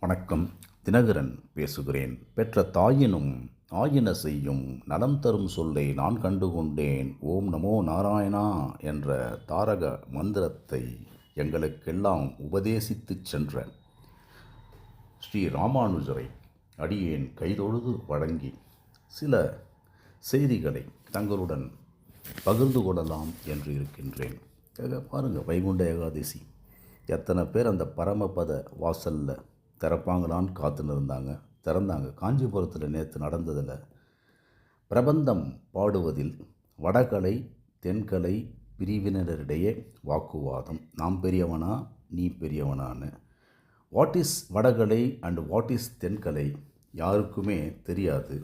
வணக்கம். தினகரன் பேசுகிறேன். பெற்ற தாயினும் ஆயின செய்யும் நலம் தரும் சொல்லை நான் கண்டுகொண்டேன். ஓம் நமோ நாராயணா என்ற தாரக மந்திரத்தை எங்களுக்கெல்லாம் உபதேசித்துச் சென்ற ஸ்ரீ ராமானுஜரை அடியேன் கைதொழுது வழங்கி சில செய்திகளை தங்களுடன் பகிர்ந்து கொள்ளலாம் என்று இருக்கின்றேன். பாருங்கள் பாருங்க வைகுண்ட ஏகாதசி. எத்தனை பேர் அந்த பரமபத வாசலில் திறப்பாங்களான்னு காத்துன்னு இருந்தாங்க திறந்தாங்க. காஞ்சிபுரத்தில் நேற்று நடந்ததில் பிரபந்தம் பாடுவதில் வடகலை தென்கலை பிரிவினரிடையே வாக்குவாதம். நாம் பெரியவனா நீ பெரியவனான்னு. What is Vadakalai and what is Thenkalai? யாருக்குமே தெரியாது.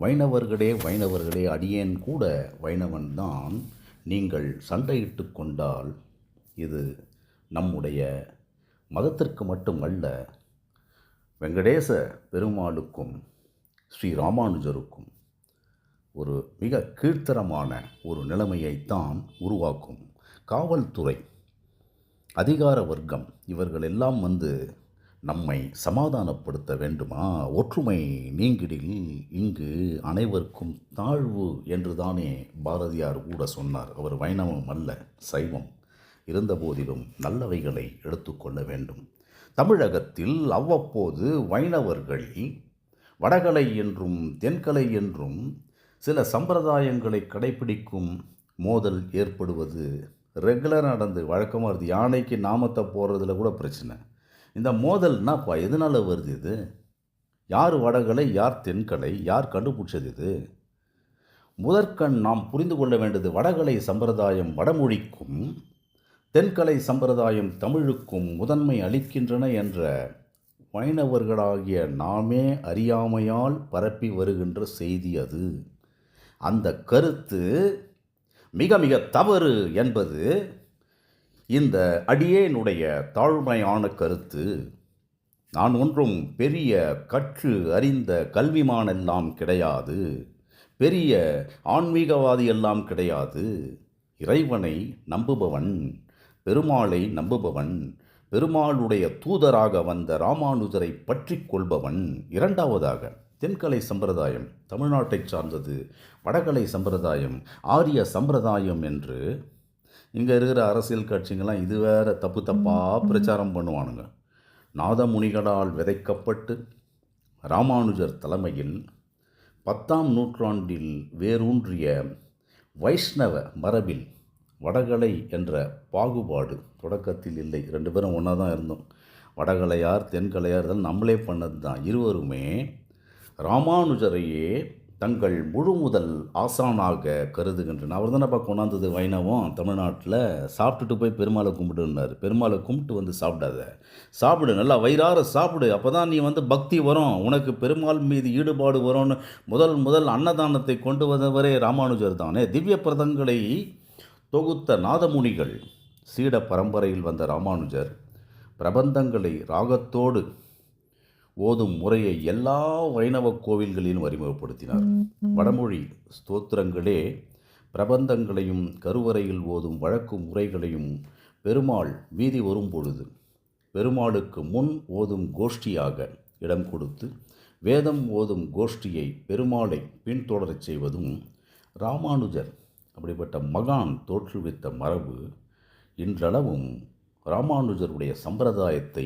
வைணவர்களே வைணவர்களே அடியேன் கூட வைணவன் தான். நீங்கள் சண்டையிட்டு கொண்டால் இது நம்முடைய மதத்திற்கு மட்டுமல்ல வெங்கடேச பெருமாளுக்கும் ஸ்ரீ ராமானுஜருக்கும் ஒரு மிக கீழ்த்தரமான ஒரு நிலைமையைத்தான் உருவாக்கும் காவல்துறை அதிகார வர்க்கம் இவர்கள் எல்லாம் வந்து நம்மை சமாதானப்படுத்த வேண்டுமா? ஒற்றுமை நீங்கிடில் இங்கு அனைவருக்கும் தாழ்வு என்று தானே பாரதியார் கூட சொன்னார். அவர் வைணவம் அல்ல சைவம். இருந்தபோதிலும் நல்லவைகளை எடுத்துக்கொள்ள வேண்டும். தமிழகத்தில் அவ்வப்போது வைணவர்கள் வடகலை என்றும் தென்கலை என்றும் சில சம்பிரதாயங்களை கடைபிடிக்கும் மோதல் ஏற்படுவது ரெகுலராக நடந்து வழக்கமாக வருது யானைக்கு நாமத்தை போடுறதுல கூட பிரச்சனை. இந்த மோதல்னாப்பா எதனால் வருது இது? யார் வடகலை யார் தென்கலை யார் கண்டுபிடிச்சது இது? முதற்கண் நாம் புரிந்து கொள்ள வேண்டியது வடகலை சம்பிரதாயம் வடமொழிக்கும் தென்கலை சம்பிரதாயம் தமிழுக்கும் முதன்மை அளிக்கின்றன என்ற வைணவர்களாகிய நாமே அறியாமையால் பரப்பி வருகின்ற செய்தி அது. அந்த கருத்து மிக மிக தவறு என்பது இந்த அடியேனுடைய தாழ்மையான கருத்து. நான் ஒன்றும் பெரிய கற்று அறிந்த கல்விமானெல்லாம் கிடையாது. பெரிய ஆன்மீகவாதி எல்லாம் கிடையாது. இறைவனை நம்புபவன் பெருமாளை நம்புபவன் பெருமாளுடைய தூதராக வந்த ராமானுஜரை பற்றி கொள்பவன். இரண்டாவதாக தென்கலை சம்பிரதாயம் தமிழ்நாட்டைச் சார்ந்தது. வடகலை சம்பிரதாயம் ஆரிய சம்பிரதாயம் என்று இங்கே இருக்கிற அரசியல் கட்சிங்கெல்லாம் இது வேற தப்பு தப்பாக பிரச்சாரம் பண்ணுவானுங்க. நாதமுனிகளால் விதைக்கப்பட்டு ராமானுஜர் தலைமையில் பத்தாம் நூற்றாண்டில் வேரூன்றிய வைஷ்ணவ மரபில் வடகலை என்ற பாகுபாடு தொடக்கத்தில் இல்லை. ரெண்டு பேரும் ஒன்றா தான் இருந்தோம். வடகலையார் தென்கலையார் இதெல்லாம் நம்மளே பண்ணது தான் இருவருமே ராமானுஜரையே தங்கள் முழு முதல் ஆசானாக கருதுகின்றன அவர் தானேப்பா கொண்டாந்தது வைணவம் தமிழ்நாட்டில் சாப்பிட்டுட்டு போய் பெருமாளை கும்பிடுன்னார். பெருமாளை கும்பிட்டு வந்து சாப்பிடாத. சாப்பிடு நல்லா வயிறார சாப்பிடு. அப்போ தான் நீ வந்து பக்தி வரும். உனக்கு பெருமாள் மீது ஈடுபாடு வரும்னு முதல் முதல் அன்னதானத்தை கொண்டு வந்தவரே ராமானுஜர் தானே. திவ்ய பிரதங்களை தொகுத்த நாதமுனிகள் சீட பரம்பரையில் வந்த ராமானுஜர் பிரபந்தங்களை ராகத்தோடு ஓதும் முறையை எல்லா வைணவ கோவில்களிலும் அறிமுகப்படுத்தினார். வடமொழி ஸ்தோத்திரங்களே பிரபந்தங்களையும் கருவறையில் ஓதும் வழக்கு முறைகளையும் பெருமாள் வீதி வரும் பொழுது பெருமாளுக்கு முன் ஓதும் கோஷ்டியாக இடம் கொடுத்து வேதம் ஓதும் கோஷ்டியை பெருமாளை பின்தொடரச் செய்வதும் ராமானுஜர் அப்படிப்பட்ட மகான் தோற்றுவித்த மரபு இன்றளவும் ராமானுஜருடைய சம்பிரதாயத்தை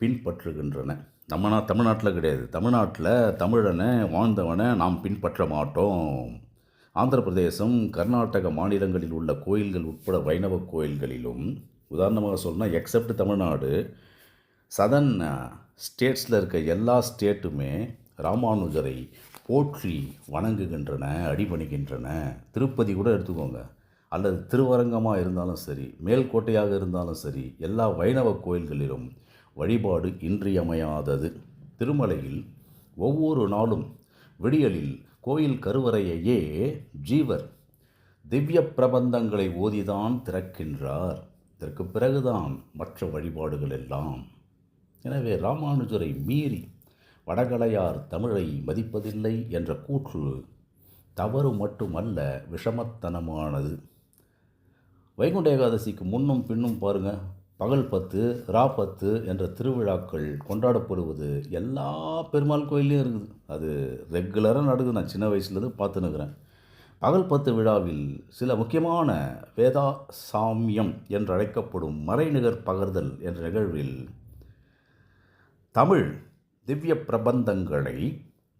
பின்பற்றுகின்றன. நம்ம தமிழ்நாட்டில் கிடையாது. தமிழ்நாட்டில் தமிழனை வாழ்ந்தவனை நாம் பின்பற்ற மாட்டோம். ஆந்திர பிரதேசம் கர்நாடக மாநிலங்களில் உள்ள கோயில்கள் உட்பட வைணவ கோயில்களிலும் உதாரணமாக சொல்லணும்னா எக்ஸப்ட் தமிழ்நாடு சதன் ஸ்டேட்ஸில் uh, இருக்க எல்லா ஸ்டேட்டுமே ராமானுஜரை போற்றி வணங்குகின்றன அடிபணிகின்றன. திருப்பதி கூட எடுத்துக்கோங்க. அல்லது திருவரங்கமாக இருந்தாலும் சரி மேல்கோட்டையாக இருந்தாலும் சரி எல்லா வைணவ கோயில்களிலும் வழிபாடு இன்றியமையாதது. திருமலையில் ஒவ்வொரு நாளும் விடியலில் கோயில் கருவறையையே ஜீவர் திவ்ய பிரபந்தங்களை ஓதிதான் திறக்கின்றார். இதற்கு பிறகுதான் மற்ற வழிபாடுகள் எல்லாம். எனவே ராமானுஜரை மீறி வடகலையார் தமிழை மதிப்பதில்லை என்ற கூற்று தவறு மட்டுமல்ல விஷமத்தனமானது. வைகுண்ட ஏகாதசிக்கு முன்னும் பின்னும் பாருங்கள் பகல் பத்து ரா பத்து என்ற திருவிழாக்கள் கொண்டாடப்படுவது எல்லா பெருமாள் கோயிலையும் இருக்குது. அது ரெகுலராக நடக்குது. நான் சின்ன வயசுலேருந்து பார்த்துனுக்குறேன் பகல் பத்து விழாவில் சில முக்கியமான வேதா சாமியம் என்று அழைக்கப்படும் மறைநிகர் பகர்தல் என்ற நிகழ்வில் தமிழ் திவ்ய பிரபந்தங்களை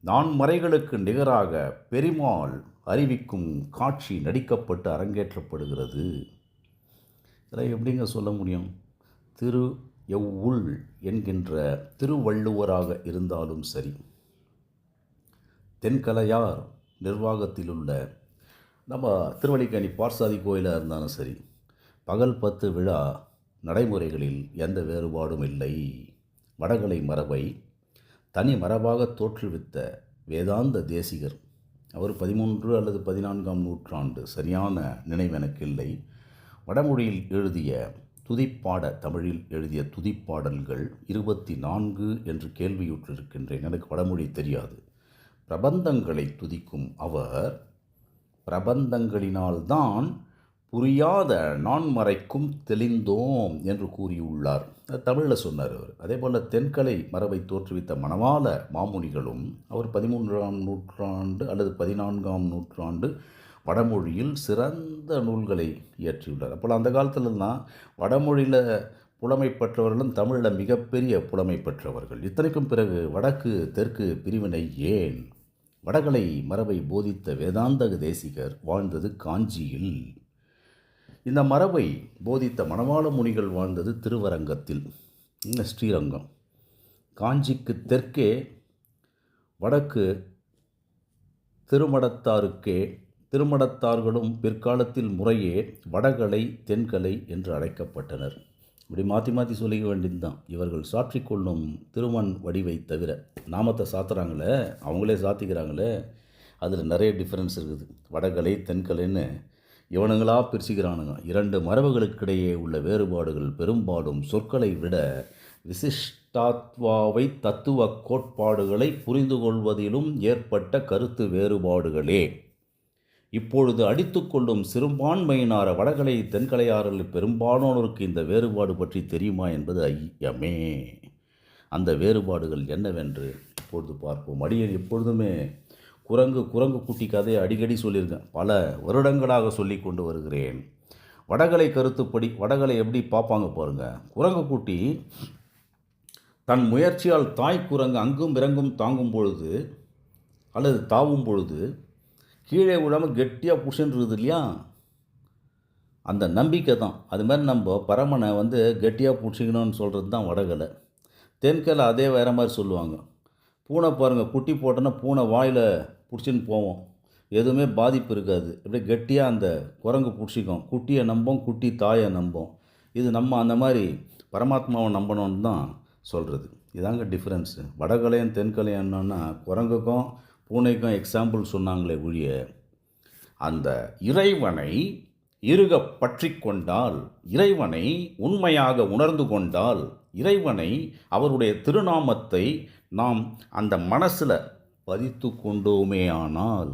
நான் மறைகளுக்கு நிகராக பெருமாள் அறிவிக்கும் காட்சி நடிக்கப்பட்டு அரங்கேற்றப்படுகிறது. இதில் எப்படிங்க சொல்ல முடியும்? திரு எவ்வுள் என்கின்ற திருவள்ளுவராக இருந்தாலும் சரி தென்கலையார் நிர்வாகத்தில் உள்ள நம்ம திருவள்ளிக்கணி பார்சாதி கோயிலாக இருந்தாலும் சரி பகல் பத்து விழா நடைமுறைகளில் எந்த வேறுபாடும் இல்லை. வடகலை மரபை தனி மரபாக தோற்றுவித்த வேதாந்த தேசிகர். அவர் பதிமூன்று அல்லது பதினான்காம் நூற்றாண்டு சரியான நினைவு எனக்கு இல்லை. வடமொழியில் எழுதிய துதிப்பாட தமிழில் எழுதிய துதிப்பாடல்கள் இருபத்தி நான்கு என்று கேள்வியுற்றிருக்கின்றேன். எனக்கு வடமொழி தெரியாது. பிரபந்தங்களை துதிக்கும் அவர் பிரபந்தங்களினால்தான் புரியாத நான் மறைக்கும் தெளிந்தோம் என்று கூறியுள்ளார். தமிழில் சொன்னார் அவர். அதே போல் தென்கலை மரபை தோற்றுவித்த மணவாள மாமுனிகளும் அவர் பதிமூன்றாம் நூற்றாண்டு அல்லது பதினான்காம் நூற்றாண்டு வடமொழியில் சிறந்த நூல்களை இயற்றியுள்ளார். அப்போ அந்த காலத்திலலாம் வடமொழியில் புலமை பெற்றவர்களும் தமிழில் மிகப்பெரிய புலமை பெற்றவர்கள். இத்தனைக்கும் பிறகு வடக்கு தெற்கு பிரிவினை ஏன்? வடகலை மரபை போதித்த வேதாந்த தேசிகர் வாழ்ந்தது காஞ்சியில். இந்த மரபை போதித்த மணவாள முனிகள் வாழ்ந்தது திருவரங்கத்தில். இந்த ஸ்ரீரங்கம். காஞ்சிக்கு தெற்கே வடக்கு திருமடத்தாருக்கே திருமடத்தார்களும் பிற்காலத்தில் முறையே வடகலை தென்கலை என்று அழைக்கப்பட்டனர். இப்படி மாற்றி மாற்றி சொல்லிக்க வேண்டியது தான் இவர்கள் சாற்றிக்கொள்ளும் திருமண் வடிவை தவிர நாமத்தை சாத்துறாங்களே அவங்களே சாத்திக்கிறாங்களே அதில் நிறைய டிஃப்ரென்ஸ் இருக்குது. வடகலை தென்கலைன்னு இவனுங்களா பிரிச்சுக்கிறானுங்க. இரண்டு மரபுகளுக்கிடையே உள்ள வேறுபாடுகள் பெரும்பாலும் சொற்களை விட விசிஷ்டாத்வாவை தத்துவ கோட்பாடுகளை புரிந்து கொள்வதிலும் ஏற்பட்ட கருத்து வேறுபாடுகளே. இப்பொழுது அடித்துக்கொள்ளும் சிறுபான்மையினார வடகலை தென்கலையாறில் பெரும்பாலானோருக்கு இந்த வேறுபாடு பற்றி தெரியுமா என்பது ஐயமே. அந்த வேறுபாடுகள் என்னவென்று இப்பொழுது பார்ப்போம். அடியன் எப்பொழுதுமே குரங்கு குரங்கு குட்டி கதையை அடிக்கடி சொல்லியிருக்கேன். பல வருடங்களாக சொல்லி கொண்டு வருகிறேன். வடகலை கருத்துப்படி வடகலை எப்படி பார்ப்பாங்க பாருங்கள் குரங்கு குட்டி தன் முயற்சியால் தாய் குரங்கு அங்கும் இறங்கும் தாங்கும் பொழுது அல்லது தாவும் பொழுது கீழே விழாமல் கெட்டியாக புஷன்றது இல்லையா? அந்த நம்பிக்கை தான். அது மாதிரி நம்ம பரமனை வந்து கெட்டியாக பிடிச்சிக்கணும்னு சொல்கிறது தான் வடகலை. தென்கலை அதே வேறு மாதிரி சொல்லுவாங்க. பூனை பாருங்கள் குட்டி போட்டோன்னா பூனை வாயில் பிடிச்சின்னு போவோம். எதுவுமே பாதிப்பு இருக்காது. அப்படியே கெட்டியாக அந்த குரங்கு பிடிச்சிக்கும். குட்டியை நம்போம் குட்டி தாயை நம்போம். இது நம்ம அந்த மாதிரி பரமாத்மாவை நம்பணும்னு தான் சொல்கிறது இதாங்க டிஃப்ரென்ஸு வடகலையும் தென்கலையும் என்னன்னா குரங்குக்கும் பூனைக்கும் எக்ஸாம்பிள் சொன்னாங்களே ஒழிய அந்த இறைவனை இருக பற்றி கொண்டால் இறைவனை உண்மையாக உணர்ந்து கொண்டால் இறைவனை அவருடைய திருநாமத்தை நாம் அந்த மனசில் பதித்து கொண்டோமே ஆனால்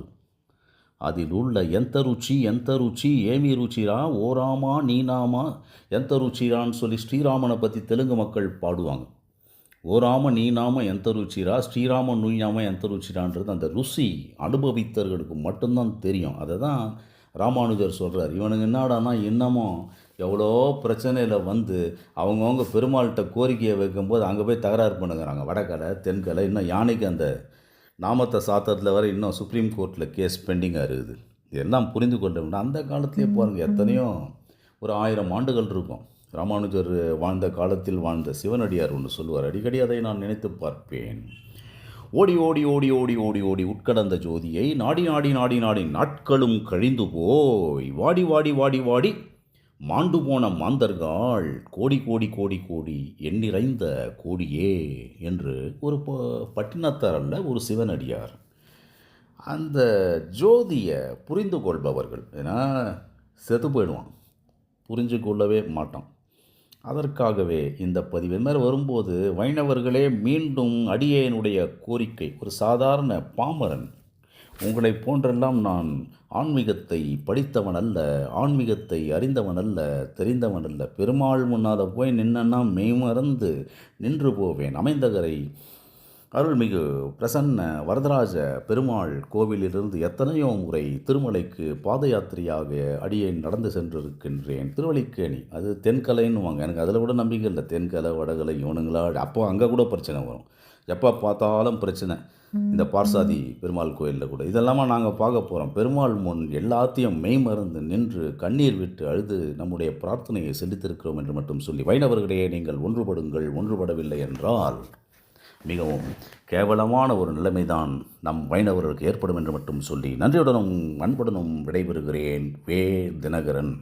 அதில் உள்ள எந்த ருச்சி எந்த ருச்சி ஏமி ருச்சிரா ஓராமா நீனாமா எந்த ருச்சிரான்னு சொல்லி ஸ்ரீராமனை பற்றி தெலுங்கு மக்கள் பாடுவாங்க. ஓராம நீனாம எந்த ருச்சிரா ஸ்ரீராம நுய்யாம எந்த ருச்சிரான்றது அந்த ருசி அனுபவித்தவர்களுக்கு மட்டும்தான் தெரியும். அதை தான் ராமானுஜர் சொல்கிறார் இவனுங்க என்னடானா இன்னமும் எவ்வளோ பிரச்சனையில் வந்து அவங்கவுங்க பெருமாள்கிட்ட கோரிக்கையை வைக்கும்போது அங்கே போய் தகராறு பண்ணுகிறாங்க. வடக்கலை தென்கலை இன்னும் யானைக்கு அந்த நாமத்தை சாத்தத்தில் வர இன்னும் சுப்ரீம் கோர்ட்டில் கேஸ் பெண்டிங்காக இருக்குது. இதெல்லாம் புரிந்து கொண்டோம்னா அந்த காலத்திலே பாருங்கள் எத்தனையோ ஒரு ஆயிரம் ஆண்டுகள் இருக்கும். ராமானுஜர் வாழ்ந்த காலத்தில் வாழ்ந்த சிவனடியார் ஒன்று சொல்லுவார் அடிக்கடி அதை நான் நினைத்து பார்ப்பேன். ஓடி ஓடி ஓடி ஓடி ஓடி ஓடி உட்கடந்த ஜோதியை நாடி நாடி நாடி நாடி நாட்களும் கழிந்து போய் வாடி வாடி வாடி வாடி மாண்டு போன மாந்தர்கள் கோடி கோடி கோடி கோடி எண்ணிறைந்த கோடியே என்று ஒரு ப அல்ல ஒரு சிவனடியார். அந்த ஜோதியை புரிந்து கொள்பவர்கள் ஏன்னா செத்து போயிடுவான் புரிஞ்சு கொள்ளவே மாட்டான். அதற்காகவே இந்த பதிவு. இது மாதிரி வரும்போது வைணவர்களே மீண்டும் அடியேனுடைய கோரிக்கை ஒரு சாதாரண பாமரன் உங்களைப் போன்றெல்லாம் நான் ஆன்மீகத்தை படித்தவன் அல்ல ஆன்மீகத்தை அறிந்தவன் அல்ல தெரிந்தவன் அல்ல பெருமாள் முன்னால் போய் நின்னன்னா மெய்மறந்து நின்று போவேன். அமைந்தகரை அருள்மிகு பிரசன்ன வரதராஜ பெருமாள் கோவிலிலிருந்து எத்தனையோ முறை திருமலைக்கு பாத யாத்திரையாக அடியேன் நடந்து சென்றிருக்கின்றேன். திருவல்லிக்கேணி. அது தென்கலைன்னுவாங்க. எனக்கு அதில் கூட நம்பிக்கை இல்லை. தென்கலை வடகலை இவனுங்களா அப்போ அங்கே கூட பிரச்சனை வரும். எப்போ பார்த்தாலும் பிரச்சனை. இந்த பார்சாதி பெருமாள் கோயிலில் கூட. இதெல்லாமா நாங்கள் பார்க்க போகிறோம். பெருமாள் முன் எல்லாத்தையும் மெய்மறந்து நின்று கண்ணீர் விட்டு அழுது நம்முடைய பிரார்த்தனையை செலுத்திருக்கிறோம் என்று மட்டும் சொல்லி வைணவர்களே நீங்கள் ஒன்றுபடுங்கள் ஒன்றுபடவில்லை என்றால் மிகவும் கேவலமான ஒரு நிலைமைதான் நம் வைணவர்களுக்கு ஏற்படும் என்று மட்டும் சொல்லி நன்றியுடனும் அன்புடனும் விடைபெறுகிறேன் வே தினகரன்.